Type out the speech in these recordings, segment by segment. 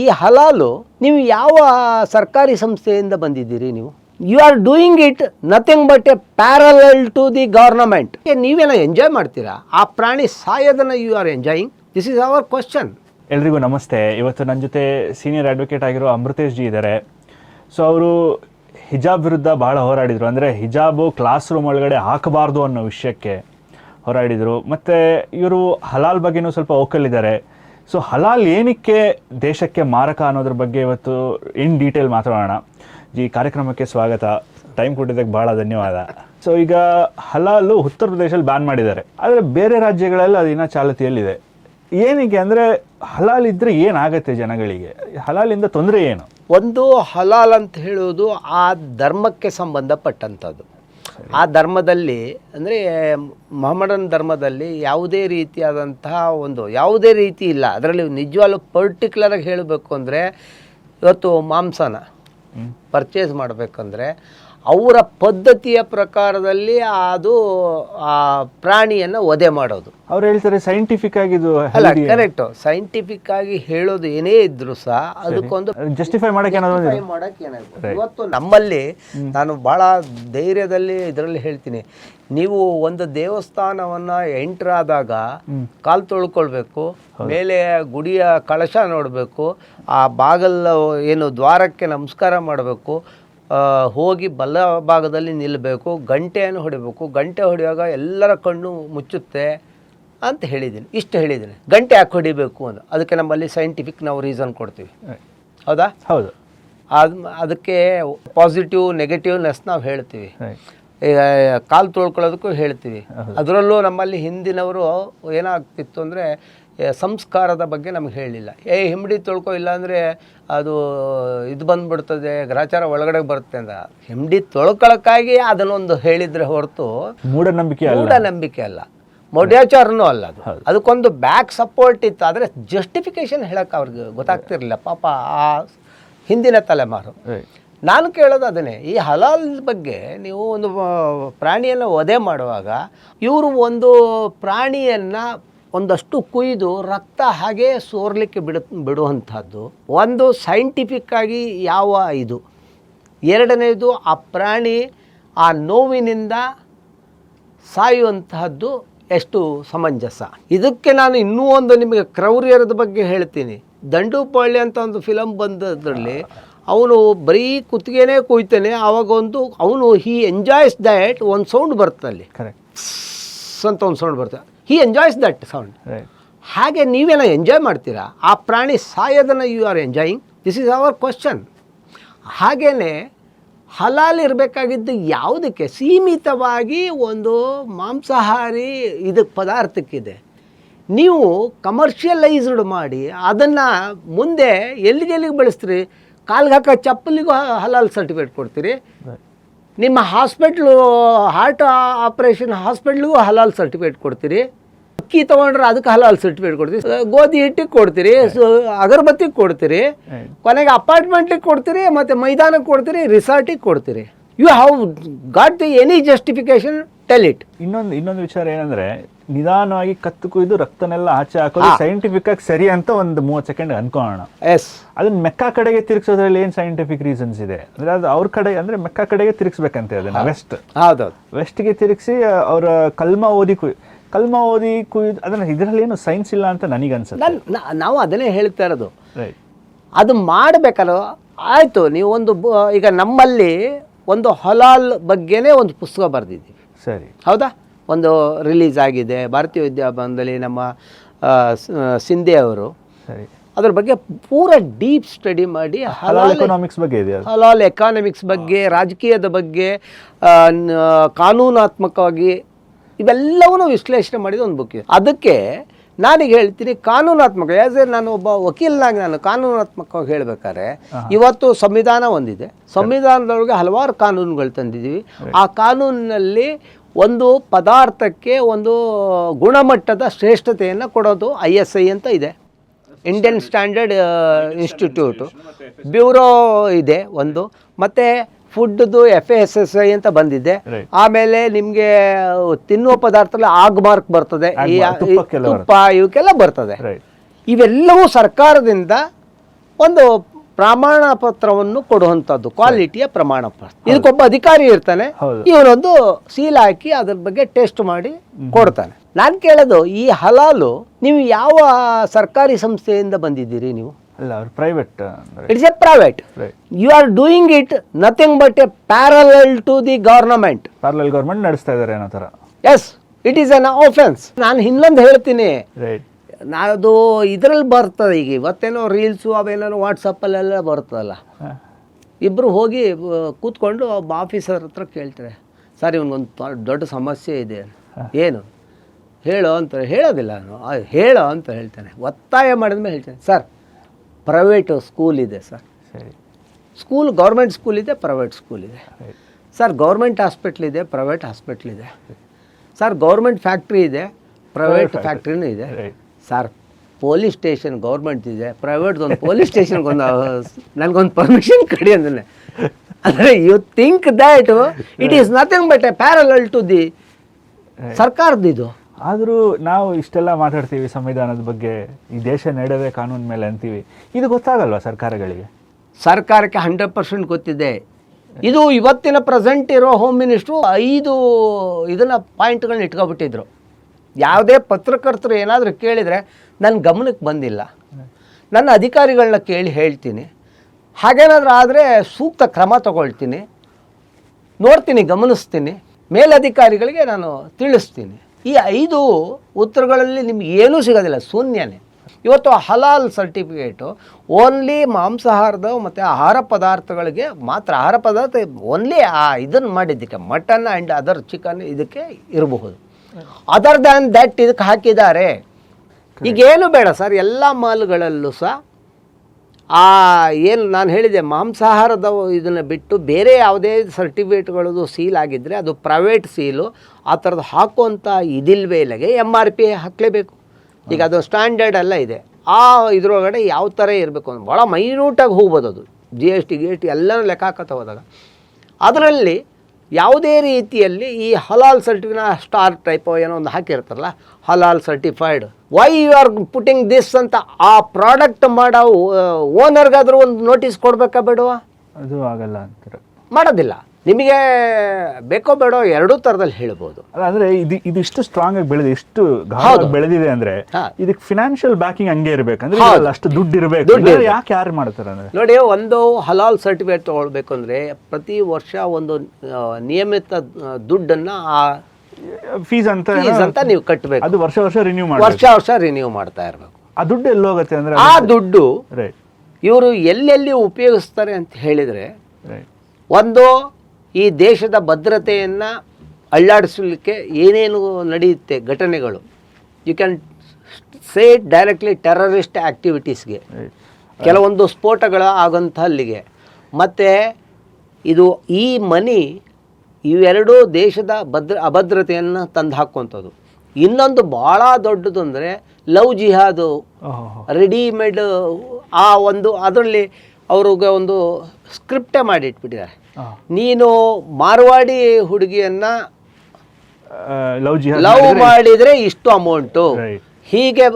ಈ ಹಲಾಲು, ನೀವು ಯಾವ ಸರ್ಕಾರಿ ಸಂಸ್ಥೆಯಿಂದ ಬಂದಿದ್ದೀರಿ ನೀವು? You are doing it nothing but a parallel to the government ನೀವೆಲ್ಲ ಎಂಜಾಯ್ ಮಾಡ್ತೀರಾ? ಆ ಪ್ರಾಣಿ ಸಾಯೋದನ್ನ you are enjoying this is our question ಎಲ್ರಿಗೂ ನಮಸ್ತೆ. ಇವತ್ತು ನನ್ನ ಜೊತೆ ಸೀನಿಯರ್ ಅಡ್ವೊಕೇಟ್ ಆಗಿರೋ ಅಮೃತೇಶ್ ಜಿ ಇದ್ದಾರೆ. ಸೊ ಅವರು ಹಿಜಾಬ್ ವಿರುದ್ಧ ಬಹಳ ಹೋರಾಡಿದರು. ಅಂದರೆ ಹಿಜಾಬು ಕ್ಲಾಸ್ ರೂಮ್ ಒಳಗಡೆ ಹಾಕಬಾರ್ದು ಅನ್ನೋ ವಿಷಯಕ್ಕೆ ಹೋರಾಡಿದರು. ಮತ್ತು ಇವರು ಹಲಾಲ್ ಬಗ್ಗೆನೂ ಸ್ವಲ್ಪ ಓಕಲ್ಲಿದ್ದಾರೆ. ಸೊ ಹಲಾಲ್ ಏನಕ್ಕೆ ದೇಶಕ್ಕೆ ಮಾರಕ ಅನ್ನೋದ್ರ ಬಗ್ಗೆ ಇವತ್ತು ಇನ್ ಡೀಟೇಲ್ ಮಾತಾಡೋಣ. ಈ ಕಾರ್ಯಕ್ರಮಕ್ಕೆ ಸ್ವಾಗತ. ಟೈಮ್ ಕೊಟ್ಟಿದ್ದಕ್ಕೆ ಭಾಳ ಧನ್ಯವಾದ. ಸೊ ಈಗ ಹಲಾಲು ಉತ್ತರ ಪ್ರದೇಶದಲ್ಲಿ ಬ್ಯಾನ್ ಮಾಡಿದ್ದಾರೆ. ಆದರೆ ಬೇರೆ ರಾಜ್ಯಗಳಲ್ಲಿ ಅದು ಚಾಲತಿಯಲ್ಲಿದೆ. ಏನಕ್ಕೆ ಅಂದರೆ ಹಲಾಲ್ ಇದ್ದರೆ ಏನಾಗುತ್ತೆ ಜನಗಳಿಗೆ? ಹಲಾಲಿಂದ ತೊಂದರೆ ಏನು? ಒಂದು, ಹಲಾಲ್ ಅಂತ ಹೇಳುವುದು ಆ ಧರ್ಮಕ್ಕೆ ಸಂಬಂಧಪಟ್ಟಂಥದ್ದು. ಆ ಧರ್ಮದಲ್ಲಿ ಅಂದರೆ ಮೊಹಮ್ಮಡನ್ ಧರ್ಮದಲ್ಲಿ ಯಾವುದೇ ರೀತಿಯಾದಂತಹ ಒಂದು ಯಾವುದೇ ರೀತಿ ಇಲ್ಲ. ಅದರಲ್ಲಿ ನಿಜವಾಗ್ಲೂ ಪರ್ಟಿಕ್ಯುಲರಾಗಿ ಹೇಳಬೇಕು ಅಂದರೆ ಇವತ್ತು ಮಾಂಸನ ಪರ್ಚೇಸ್ ಮಾಡಬೇಕಂದ್ರೆ ಅವರ ಪದ್ಧತಿಯ ಪ್ರಕಾರದಲ್ಲಿ ಅದು ಆ ಪ್ರಾಣಿಯನ್ನು ವಧೆ ಮಾಡೋದು. ಅವ್ರು ಹೇಳ್ತಾರೆ ಸೈಂಟಿಫಿಕ್ ಆಗಿದು ಅಲ್ಲ ಕರೆಕ್ಟು ಸೈಂಟಿಫಿಕ್ ಆಗಿ ಹೇಳೋದು ಏನೇ ಇದ್ರು ಸಹ ಅದಕ್ಕೊಂದು ಜಸ್ಟಿಫೈ ಮಾಡಕ್ಕೆ ಇವತ್ತು ನಮ್ಮಲ್ಲಿ ನಾನು ಬಹಳ ಧೈರ್ಯದಲ್ಲಿ ಇದರಲ್ಲಿ ಹೇಳ್ತೀನಿ. ನೀವು ಒಂದು ದೇವಸ್ಥಾನವನ್ನ ಎಂಟರ್ ಆದಾಗ ಕಾಲು ತೊಳ್ಕೊಳ್ಬೇಕು ಮೇಲೆ ಗುಡಿಯ ಕಳಶ ನೋಡಬೇಕು ಆ ಬಾಗಲ್ ಏನು ದ್ವಾರಕ್ಕೆ ನಮಸ್ಕಾರ ಮಾಡಬೇಕು ಹೋಗಿ ಬಲ ಭಾಗದಲ್ಲಿ ನಿಲ್ಲಬೇಕು ಗಂಟೆಯನ್ನು ಹೊಡಿಬೇಕು. ಗಂಟೆ ಹೊಡೆಯುವಾಗ ಎಲ್ಲರ ಕಣ್ಣು ಮುಚ್ಚುತ್ತೆ ಅಂತ ಹೇಳಿದ್ದೀನಿ. ಇಷ್ಟು ಹೇಳಿದ್ದೀನಿ. ಗಂಟೆ ಯಾಕೆ ಹೊಡಿಬೇಕು ಅಂತ. ಅದಕ್ಕೆ ನಮ್ಮಲ್ಲಿ ಸೈಂಟಿಫಿಕ್ ನಾವು ರೀಸನ್ ಕೊಡ್ತೀವಿ. ಹೌದಾ? ಹೌದು. ಅದು ಅದಕ್ಕೆ ಪಾಸಿಟಿವ್ ನೆಗೆಟಿವ್ನೆಸ್ ನಾವು ಹೇಳ್ತೀವಿ. ಈಗ ಕಾಲು ತೊಳ್ಕೊಳ್ಳೋದಕ್ಕೂ ಹೇಳ್ತೀವಿ. ಅದರಲ್ಲೂ ನಮ್ಮಲ್ಲಿ ಹಿಂದಿನವರು ಏನಾಗ್ತಿತ್ತು ಅಂದರೆ ಸಂಸ್ಕಾರದ ಬಗ್ಗೆ ನಮ್ಗೆ ಹೇಳಿಲ್ಲ. ಏ ಹಿಮ್ಮಡಿ ತೊಳ್ಕೊ ಇಲ್ಲಾಂದರೆ ಅದು ಇದು ಬಂದ್ಬಿಡ್ತದೆ ಗ್ರಾಚಾರ ಒಳಗಡೆ ಬರುತ್ತೆ ಅಂತ. ಹಿಮ್ಮಡಿ ತೊಳ್ಕೊಳಕ್ಕಾಗಿ ಅದನ್ನೊಂದು ಹೇಳಿದ್ರೆ ಹೊರತು ಮೂಢನಂಬಿಕೆ ಅಲ್ಲ. ಮೂಢನಂಬಿಕೆ ಅಲ್ಲ. ಮೊಡ್ಯಾಚಾರನೂ ಅಲ್ಲ ಅದು. ಅದಕ್ಕೊಂದು ಬ್ಯಾಕ್ ಸಪೋರ್ಟ್ ಇತ್ತು ಆದರೆ ಜಸ್ಟಿಫಿಕೇಶನ್ ಹೇಳಕ್ಕೆ ಅವ್ರಿಗೆ ಗೊತ್ತಾಗ್ತಿರಲಿಲ್ಲ. ಪಾಪ ಆ ಹಿಂದಿನ ತಲೆಮಾರು. ನಾನು ಕೇಳೋದು ಅದನ್ನೇ ಈ ಹಲಾಲ್ ಬಗ್ಗೆ ನೀವು ಒಂದು ಪ್ರಾಣಿಯನ್ನು ವಧೆ ಮಾಡುವಾಗ ಇವರು ಒಂದು ಪ್ರಾಣಿಯನ್ನು ಒಂದಷ್ಟು ಕುಯ್ದು ರಕ್ತ ಹಾಗೆ ಸೋರ್ಲಿಕ್ಕೆ ಬಿಡ ಬಿಡುವಂಥದ್ದು. ಒಂದು ಸೈಂಟಿಫಿಕ್ ಆಗಿ ಯಾವ ಇದು? ಎರಡನೇದು ಆ ಪ್ರಾಣಿ ಆ ನೋವಿನಿಂದ ಸಾಯುವಂತಹದ್ದು ಎಷ್ಟು ಸಮಂಜಸ? ಇದಕ್ಕೆ ನಾನು ಇನ್ನೂ ಒಂದು ನಿಮಗೆ ಕ್ರೌರ್ಯರದ ಬಗ್ಗೆ ಹೇಳ್ತೀನಿ. ದಂಡುಪಾಳ್ಯ ಅಂತ ಒಂದು ಫಿಲಮ್ ಬಂದದ್ರಲ್ಲಿ ಅವನು ಬರೀ ಕುತ್ತಿಗೆನೇ ಕುಯ್ತಾನೆ ಆವಾಗ ಒಂದು ಅವನು ಹಿ ಎಂಜಾಯ್ಸ್ ದ್ಯಾಟ್ ಒಂದು ಸೌಂಡ್ ಬರುತ್ತೆ ಅಲ್ಲಿ ಕರೆಕ್ಟ್ ಅಂತ ಒಂದು ಸೌಂಡ್ ಬರುತ್ತೆ ಹಿ ಎಂಜಾಯ್ಸ್ ದಟ್ ಸೌಂಡ್ ಹಾಗೆ ನೀವೇನೋ ಎಂಜಾಯ್ ಮಾಡ್ತೀರಾ? ಆ ಪ್ರಾಣಿ ಸಾಯೋದನ್ನು you are enjoying this is our question ಹಾಗೇ ಹಲಾಲ್ ಇರಬೇಕಾಗಿದ್ದು ಯಾವುದಕ್ಕೆ? ಸೀಮಿತವಾಗಿ ಒಂದು ಮಾಂಸಾಹಾರಿ ಇದಕ್ಕೆ ಪದಾರ್ಥಕ್ಕಿದೆ. ನೀವು ಕಮರ್ಷಿಯಲೈಸ್ಡ್ ಮಾಡಿ ಅದನ್ನು ಮುಂದೆ ಎಲ್ಲಿಗೆ ಎಲ್ಲಿಗೆ ಬಳಸ್ತೀರಿ? ಕಾಲ್ಗೆ ಹಾಕೋ ಚಪ್ಪಲಿಗೂ ಹಲಾಲ್ ಸರ್ಟಿಫಿಕೇಟ್ ಕೊಡ್ತೀರಿ. ನಿಮ್ಮ ಹಾಸ್ಪಿಟ್ಲು ಹಾರ್ಟ್ ಆಪ್ರೇಷನ್ ಹಾಸ್ಪಿಟ್ಲಿಗೂ ಹಲಾಲ್ ಸರ್ಟಿಫಿಕೇಟ್ ಕೊಡ್ತೀರಿ. ಅಕ್ಕಿ ತೊಗೊಂಡ್ರೆ ಅದಕ್ಕೆ ಹಲಾಲ್ ಸರ್ಟಿಫಿಕೇಟ್ ಕೊಡ್ತೀರಿ. ಗೋಧಿ ಹಿಟ್ಟಿಗೆ ಕೊಡ್ತೀರಿ. ಸೊ ಅಗರಬತ್ತಿಗೆ ಕೊಡ್ತೀರಿ. ಕೊನೆಗೆ ಅಪಾರ್ಟ್ಮೆಂಟಿಗೆ ಕೊಡ್ತೀರಿ ಮತ್ತು ಮೈದಾನಕ್ಕೆ ಕೊಡ್ತೀರಿ ರಿಸಾರ್ಟಿಗೆ ಕೊಡ್ತೀರಿ. You have got the any justification tell it ಇನ್ನೊಂದು ಇನ್ನೊಂದು ವಿಚಾರ ಏನಂದ್ರೆ ನಿಧಾನವಾಗಿ ಕತ್ತು ಕುಯ್ದು ರಕ್ತನೆಲ್ಲ ಆಚೆ ಹಾಕೋದು ಸೈಂಟಿಫಿಕ್ ಆಗಿ ಸರಿ ಅಂತ ಒಂದು ಮೂವತ್ತು ಸೆಕೆಂಡ್ ಅನ್ಕೋಣ ಎಸ್ ಅದನ್ನ ಮೆಕ್ಕ ಕಡೆಗೆ ತಿರುಗಿಸೋದ್ರಲ್ಲಿ ಏನು ಸೈಂಟಿಫಿಕ್ ರೀಸನ್ಸ್ ಇದೆ? ಅಂದ್ರೆ ಅದು ಅವ್ರ ಕಡೆ ಅಂದ್ರೆ ಮೆಕ್ಕ ಕಡೆಗೆ ತಿರುಗಿಸ್ಬೇಕಂತೆ ಅದನ್ನ ವೆಸ್ಟ್ ಹೌದೌದು. ವೆಸ್ಟ್ಗೆ ತಿರುಗಿಸಿ ಅವರ ಕಲ್ಮ ಓದಿ ಕುಯ್ ಕಲ್ಮ ಓದಿ ಕುಯ್ದು ಅದನ್ನ ಇದರಲ್ಲಿ ಏನು ಸೈನ್ಸ್ ಇಲ್ಲ ಅಂತ ನನಗೆ ಅನ್ಸುತ್ತೆ. ನಾವು ಅದನ್ನೇ ಹೇಳ್ತಾ ಇರೋದು. ರೈಟ್ ಅದು ಮಾಡಬೇಕಲ್ಲ ಆಯಿತು ನೀವು ಒಂದು ಈಗ ನಮ್ಮಲ್ಲಿ ಒಂದು ಹಲಾಲ್ ಬಗ್ಗೆನೇ ಒಂದು ಪುಸ್ತಕ ಬರೆದಿದ್ದೀವಿ ಸರಿ. ಹೌದಾ? ಒಂದು ರಿಲೀಸ್ ಆಗಿದೆ. ಭಾರತೀಯ ವಿದ್ಯಾಭವನದಲ್ಲಿ ನಮ್ಮ ಸಿಂಧೆ ಅವರು. ಸರಿ. ಅದ್ರ ಬಗ್ಗೆ ಪೂರ ಡೀಪ್ ಸ್ಟಡಿ ಮಾಡಿ ಹಲಾಲ್ ಎಕನಾಮಿಕ್ಸ್ ಬಗ್ಗೆ ಇದೆ ಹಲಾಲ್ ಎಕಾನಮಿಕ್ಸ್ ಬಗ್ಗೆ ರಾಜಕೀಯದ ಬಗ್ಗೆ ಕಾನೂನಾತ್ಮಕವಾಗಿ ಇವೆಲ್ಲವನ್ನೂ ವಿಶ್ಲೇಷಣೆ ಮಾಡಿದ ಒಂದು ಬುಕ್ ಇದೆ. ಅದಕ್ಕೆ ನಾನೀಗ ಹೇಳ್ತೀನಿ ಕಾನೂನಾತ್ಮಕ. ಯಾಸ್ ನಾನು ಒಬ್ಬ ವಕೀಲನಾಗಿ ನಾನು ಕಾನೂನಾತ್ಮಕವಾಗಿ ಹೇಳ್ಬೇಕಾದ್ರೆ ಇವತ್ತು ಸಂವಿಧಾನ ಒಂದಿದೆ. ಸಂವಿಧಾನದೊಳಗೆ ಹಲವಾರು ಕಾನೂನುಗಳು ತಂದಿದ್ದೀವಿ. ಆ ಕಾನೂನಿನಲ್ಲಿ ಒಂದು ಪದಾರ್ಥಕ್ಕೆ ಒಂದು ಗುಣಮಟ್ಟದ ಶ್ರೇಷ್ಠತೆಯನ್ನು ಕೊಡೋದು ಐ ಎಸ್ ಐ ಅಂತ ಇದೆ. ಇಂಡಿಯನ್ ಸ್ಟ್ಯಾಂಡರ್ಡ್ ಇನ್ಸ್ಟಿಟ್ಯೂಟು ಬ್ಯೂರೋ ಇದೆ ಒಂದು. ಮತ್ತು ಫುಡ್ದು ಎಫ್ ಎಸ್ ಎಸ್ ಐ ಅಂತ ಬಂದಿದೆ. ಆಮೇಲೆ ನಿಮಗೆ ತಿನ್ನುವ ಪದಾರ್ಥದಲ್ಲಿ ಆಗ್ ಮಾರ್ಕ್ ಬರ್ತದೆ. ಈ ತುಪ್ಪ ಇವಕ್ಕೆಲ್ಲ ಬರ್ತದೆ. ಇವೆಲ್ಲವೂ ಸರ್ಕಾರದಿಂದ ಒಂದು ಪ್ರಮಾಣ ಪತ್ರವನ್ನು ಕೊಡುವಂಥದ್ದು ಕ್ವಾಲಿಟಿಯ ಪ್ರಮಾಣ ಪತ್ರ ಇದಕ್ಕೊಬ್ಬ ಅಧಿಕಾರಿ ಇರ್ತಾನೆ. ಇವನೊಂದು ಸೀಲ್ ಹಾಕಿ ಅದ್ರ ಬಗ್ಗೆ ಟೆಸ್ಟ್ ಮಾಡಿ ಕೊಡ್ತಾನೆ. ನಾನು ಕೇಳೋದು ಈ ಹಲಾಲು ನೀವು ಯಾವ ಸರ್ಕಾರಿ ಸಂಸ್ಥೆಯಿಂದ ಬಂದಿದ್ದೀರಿ ನೀವು? ಅಲ್ಲ ಅವ್ರು private it's a private you are doing it nothing but a parallel to the government parallel government ನಡೆಸ್ತಾ ಇದ್ದಾರೆ ಅನ್ನೋ ಥರ. Yes it is an offence ನಾನು ಇನ್ನೊಂದು ಹೇಳ್ತೀನಿ. ರೈಟ್ ನಾದು ಇದ್ರಲ್ಲಿ ಬರ್ತದೆ ಈಗ. ಇವತ್ತೇನೋ ರೀಲ್ಸು ಅವೇನೋ ವಾಟ್ಸಪ್ಪಲ್ಲೆಲ್ಲ ಬರ್ತದಲ್ಲ. ಇಬ್ಬರು ಹೋಗಿ ಕೂತ್ಕೊಂಡು ಒಬ್ಬ ಆಫೀಸರ್ ಹತ್ರ ಕೇಳ್ತಾರೆ ಸರ್ ಇವನಿಗೊಂದು ದೊಡ್ಡ ಸಮಸ್ಯೆ ಇದೆ. ಏನು? ಹೇಳು ಅಂತ ಹೇಳೋದಿಲ್ಲ ನಾನು. "ಆ, ಹೇಳೋ ಅಂತ ಹೇಳ್ತಾನೆ. ಒತ್ತಾಯ ಮಾಡಿದ ಮೇಲೆ ಹೇಳ್ತೇನೆ. ಸರ್ ಪ್ರೈವೇಟು ಸ್ಕೂಲ್ ಇದೆ ಸರ್. ಸ್ಕೂಲ್ ಗೌರ್ಮೆಂಟ್ ಸ್ಕೂಲ್ ಇದೆ ಪ್ರೈವೇಟ್ ಸ್ಕೂಲ್ ಇದೆ. ಸರ್. ಗೌರ್ಮೆಂಟ್ ಹಾಸ್ಪಿಟ್ಲ್ ಇದೆ ಪ್ರೈವೇಟ್ ಹಾಸ್ಪಿಟ್ಲ್ ಇದೆ. ಸರ್. ಗೌರ್ಮೆಂಟ್ ಫ್ಯಾಕ್ಟ್ರಿ ಇದೆ ಪ್ರೈವೇಟ್ ಫ್ಯಾಕ್ಟ್ರಿನೂ ಇದೆ. ಸರ್ ಪೊಲೀಸ್ ಸ್ಟೇಷನ್ ಗೌರ್ಮೆಂಟ್ ಇದೆ ಪ್ರೈವೇಟ್ ಒಂದು ಪೊಲೀಸ್ ಸ್ಟೇಷನ್ಗೊಂದು ನನಗೊಂದು ಪರ್ಮಿಷನ್ ಕಡಿ ಅಂದ್ರೆ ಅಂದರೆ you think that it is nothing but a parallel to the ಸರ್ಕಾರದ ಇದು. ಆದರೂ ನಾವು ಇಷ್ಟೆಲ್ಲ ಮಾತಾಡ್ತೀವಿ ಸಂವಿಧಾನದ ಬಗ್ಗೆ ಈ ದೇಶ ನಡೆದೇ ಕಾನೂನು ಮೇಲೆ ಅಂತೀವಿ. ಇದು ಗೊತ್ತಾಗಲ್ವಾ ಸರ್ಕಾರಗಳಿಗೆ? ಸರ್ಕಾರಕ್ಕೆ ಹಂಡ್ರೆಡ್ ಪರ್ಸೆಂಟ್ ಗೊತ್ತಿದೆ. ಇದು ಇವತ್ತಿನ ಪ್ರೆಸೆಂಟ್ ಇರೋ ಹೋಮ್ ಮಿನಿಸ್ಟ್ರು ಐದು ಇದನ್ನ ಪಾಯಿಂಟ್ಗಳನ್ನ ಇಟ್ಕೊಬಿಟ್ಟಿದ್ರು. ಯಾವುದೇ ಪತ್ರಕರ್ತರು ಏನಾದರೂ ಕೇಳಿದರೆ ನನ್ನ ಗಮನಕ್ಕೆ ಬಂದಿಲ್ಲ. ನನ್ನ ಅಧಿಕಾರಿಗಳನ್ನ ಕೇಳಿ ಹೇಳ್ತೀನಿ. ಹಾಗೇನಾದರೂ ಆದರೆ ಸೂಕ್ತ ಕ್ರಮ ತಗೊಳ್ತೀನಿ. ನೋಡ್ತೀನಿ, ಗಮನಿಸ್ತೀನಿ. ಮೇಲಧಿಕಾರಿಗಳಿಗೆ ನಾನು ತಿಳಿಸ್ತೀನಿ. ಈ ಐದು ಉತ್ತರಗಳಲ್ಲಿ ನಿಮ್ಗೆ ಏನೂ ಸಿಗೋದಿಲ್ಲ, ಶೂನ್ಯನೇ. ಇವತ್ತು ಹಲಾಲ್ ಸರ್ಟಿಫಿಕೇಟು ಓನ್ಲಿ ಮಾಂಸಾಹಾರದ ಮತ್ತು ಆಹಾರ ಪದಾರ್ಥಗಳಿಗೆ ಮಾತ್ರ, ಆಹಾರ ಪದಾರ್ಥ ಓನ್ಲಿ ಆ ಇದನ್ನು ಮಾಡಿದ್ದಕ್ಕೆ, ಮಟನ್ ಆ್ಯಂಡ್ ಅದರ್ ಚಿಕನ್ ಇದಕ್ಕೆ ಇರಬಹುದು. ಅದರ್ ದ್ಯಾನ್ ದಟ್ ಇದಕ್ಕೆ ಹಾಕಿದ್ದಾರೆ. ಈಗ ಈಗೇನು ಬೇಡ ಸರ್ ಎಲ್ಲ ಮಾಲ್ಗಳಲ್ಲೂ ಸಹ ಆ ಏನು ನಾನು ಹೇಳಿದೆ ಮಾಂಸಾಹಾರದ ಇದನ್ನು ಬಿಟ್ಟು ಬೇರೆ ಯಾವುದೇ ಸರ್ಟಿಫಿಕೇಟ್ಗಳದು ಸೀಲ್ ಆಗಿದ್ದರೆ ಅದು ಪ್ರೈವೇಟ್ ಸೀಲು ಆ ಥರದ್ದು ಹಾಕುವಂಥ ಇದಿಲ್ವೇ ಇಲ್ಲಗೆ ಎಂ ಆರ್ ಪಿ ಹಾಕಲೇಬೇಕು. ಈಗ ಅದು ಸ್ಟ್ಯಾಂಡರ್ಡ್ ಎಲ್ಲ ಇದೆ. ಆ ಇದ್ರೊಳಗಡೆ ಯಾವ ಥರ ಇರಬೇಕು ಅಂತ ಭಾಳ ಮೈನ್ಯೂಟಾಗಿ ಹೋಗ್ಬೋದು ಅದು. ಜಿ ಎಸ್ ಟಿ ಗಿ ಎಸ್ ಟಿ ಎಲ್ಲನೂ ಲೆಕ್ಕ ಹಾಕತ್ತ ಹೋದಾಗ. ಅದರಲ್ಲಿ ಯಾವುದೇ ರೀತಿಯಲ್ಲಿ ಈ ಹಲಾಲ್ ಸರ್ಟಿಫಿನ ಸ್ಟಾರ್ ಟೈಪ್ ಏನೋ ಒಂದು ಹಾಕಿರ್ತಾರಲ್ಲ ಹಲಾಲ್ certified why you are putting this ಅಂತ ಆ ಪ್ರಾಡಕ್ಟ್ ಮಾಡೋ ಓನರ್ಗಾದ್ರೂ ಒಂದು ನೋಟಿಸ್ ಕೊಡಬೇಕಾ ಬೇಡವಾ? ಅದು ಆಗಲ್ಲ ಅಂತಾರೆ. ಮಾಡೋದಿಲ್ಲ. ನಿಮಗೆ ಬೇಕೋ ಬೇಡೋ ಎರಡೂ ಥರದಲ್ಲಿ ಹೇಳ್ಬೋದು. ಅಲ್ಲ ಅಂದ್ರೆ ಇದು ಇದು ಇಷ್ಟು ಸ್ಟ್ರಾಂಗ್ ಆಗಿ ಬೆಳೆದಿದೆ ಇಷ್ಟು ಗಾಢವಾಗಿ ಬೆಳೆದಿದೆ ಅಂದ್ರೆ ಇದಕ್ಕೆ ಫಿನಾನ್ಷಿಯಲ್ ಬ್ಯಾಕಿಂಗ್ ಹಂಗೆ ಇರ್ಬೇಕಂದ್ರೆ ಅಷ್ಟು ದುಡ್ಡು ಇರಬೇಕು. ಯಾಕೆ ಯಾರು ಮಾಡ್ತಾರೆ ಅಂದ್ರೆ? ನೋಡಿ ಒಂದು ಹಲಾಲ್ ಸರ್ಟಿಫಿಕೇಟ್ ತಗೊಳ್ಬೇಕು ಅಂದ್ರೆ ಪ್ರತಿ ವರ್ಷ ಒಂದು ನಿಯಮಿತ ದುಡ್ಡನ್ನ ಆ ಫೀಸ್ ಅಂತ ಫೀಸ್ ಅಂತ ನೀವು ಕಟ್ಟಬೇಕು ಅದು ವರ್ಷ ವರ್ಷ ರಿನ್ಯೂ ಮಾಡಿ ವರ್ಷ ವರ್ಷ ರಿನ್ಯೂ ಮಾಡ್ತಾ ಇರಬೇಕು. ಆ ದುಡ್ಡು ಎಲ್ಲಿ ಹೋಗುತ್ತೆ ಅಂದ್ರೆ ಆ ದುಡ್ಡು ರೈಟ್ ಇವರು ಎಲ್ಲೆಲ್ಲಿ ಉಪಯೋಗಿಸ್ತಾರೆ ಅಂತ ಹೇಳಿದ್ರೆ ರೈಟ್ ಒಂದು ಈ ದೇಶದ ಭದ್ರತೆಯನ್ನು ಅಳ್ಳಾಡಿಸಲಿಕ್ಕೆ ಏನೇನು ನಡೆಯುತ್ತೆ ಘಟನೆಗಳು? You can say directly terrorist ಆ್ಯಕ್ಟಿವಿಟೀಸ್ಗೆ ಕೆಲವೊಂದು ಸ್ಫೋಟಗಳು ಆಗಂಥ ಅಲ್ಲಿಗೆ ಮತ್ತು ಇದು ಈ ಮನಿ ಇವೆರಡೂ ದೇಶದ ಭದ್ರ ಅಭದ್ರತೆಯನ್ನು ತಂದು ಹಾಕುವಂಥದ್ದು ಇನ್ನೊಂದು ಭಾಳ ದೊಡ್ಡದು ಅಂದರೆ ಲವ್ ಜಿಹಾದು. ರೆಡಿಮೇಡ್ ಆ ಒಂದು ಅದರಲ್ಲಿ ಅವ್ರಿಗೆ ಒಂದು ಸ್ಕ್ರಿಪ್ಟೇ ಮಾಡಿ ಇಟ್ಬಿಟ್ಟಿದ್ದಾರೆ ಹಾ. ನೀನು ಮಾರ್ವಾಡಿ ಹುಡುಗಿಯನ್ನ ಲವ್ ಮಾಡಿದ್ರೆ ಇಷ್ಟು. ಅಮೌಂಟು. ಹೀಗೆ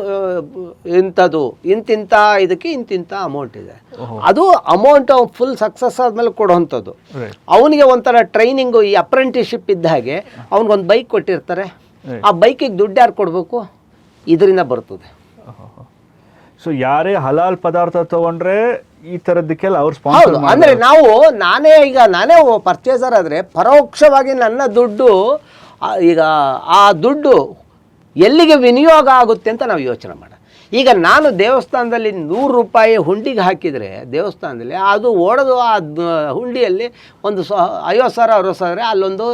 ಇಂಥದ್ದು ಇಂತಿಂತ ಇದಕ್ಕೆ ಇಂತಿಂತ ಅಮೌಂಟ್ ಇದೆ. ಅದು ಅಮೌಂಟ್ ಅವ್ನು ಫುಲ್ ಸಕ್ಸಸ್ ಆದ್ಮೇಲೆ ಕೊಡುವಂಥದ್ದು ಅವನಿಗೆ ಒಂಥರ ಟ್ರೈನಿಂಗು ಈ ಅಪ್ರೆಂಟಿಸ್ಶಿಪ್ ಇದ್ದ ಹಾಗೆ ಅವ್ನಿಗೊಂದು ಬೈಕ್ ಕೊಟ್ಟಿರ್ತಾರೆ. ಆ ಬೈಕಿಗೆ ದುಡ್ಡು ಯಾರು ಕೊಡಬೇಕು? ಇದರಿಂದ ಬರ್ತದೆ. ಸೊ ಯಾರೇ ಹಲಾಲ್ ಪದಾರ್ಥ ತಗೊಂಡ್ರೆ ಈ ತರದಕ್ಕೆಲ್ಲ ಅವ್ರು ಹೌದು ಸ್ಪಾನ್ಸರ್ ಅಂದ್ರೆ ನಾವು ನಾನೇ ಈಗ ನಾನೇ ಪರ್ಚೇಸರ್ ಆದ್ರೆ ಪರೋಕ್ಷವಾಗಿ ನನ್ನ ದುಡ್ಡು ಈಗ ಆ ದುಡ್ಡು ಎಲ್ಲಿಗೆ ವಿನಿಯೋಗ ಆಗುತ್ತೆ ಅಂತ ನಾವು ಯೋಚನೆ ಮಾಡ ಈಗ ನಾನು ದೇವಸ್ಥಾನದಲ್ಲಿ ನೂರು ರೂಪಾಯಿ ಹುಂಡಿಗೆ ಹಾಕಿದರೆ ದೇವಸ್ಥಾನದಲ್ಲಿ ಅದು ಓಡೋದು ಆ ಹುಂಡಿಯಲ್ಲಿ ಒಂದು ಸ ಐವತ್ತು ಸಾವಿರ ಅರವತ್ತು ಸಾವಿರ ಅಲ್ಲೊಂದು